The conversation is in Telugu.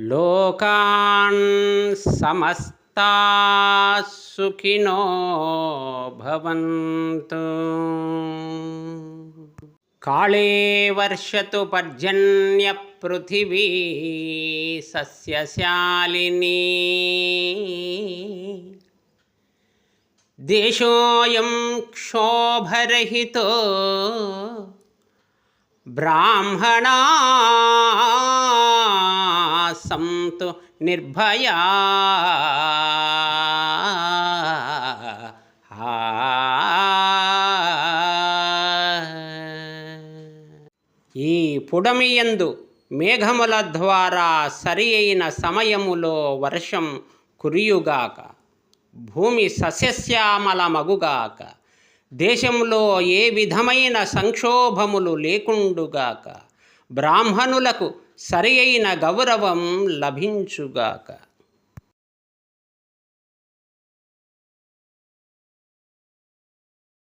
लोकान् समस्ताः सुखिनो भवन्तु। काले वर्षतु पर्जन्यपृथिवी सस्यशालिनी। देशोऽयं क्षोभरहितो ब्राह्मणा సంతు నిర్భయా. ఈ పుడమియందు మేఘముల ద్వారా సరి అయిన సమయములో వర్షం కురియుగాక భూమి సస్యశ్యామల మగుగాక దేశంలో ఏ విధమైన సంక్షోభములు లేకుండుగాక బ్రాహ్మణులకు సరి అయిన గౌరవం లభించుగాక.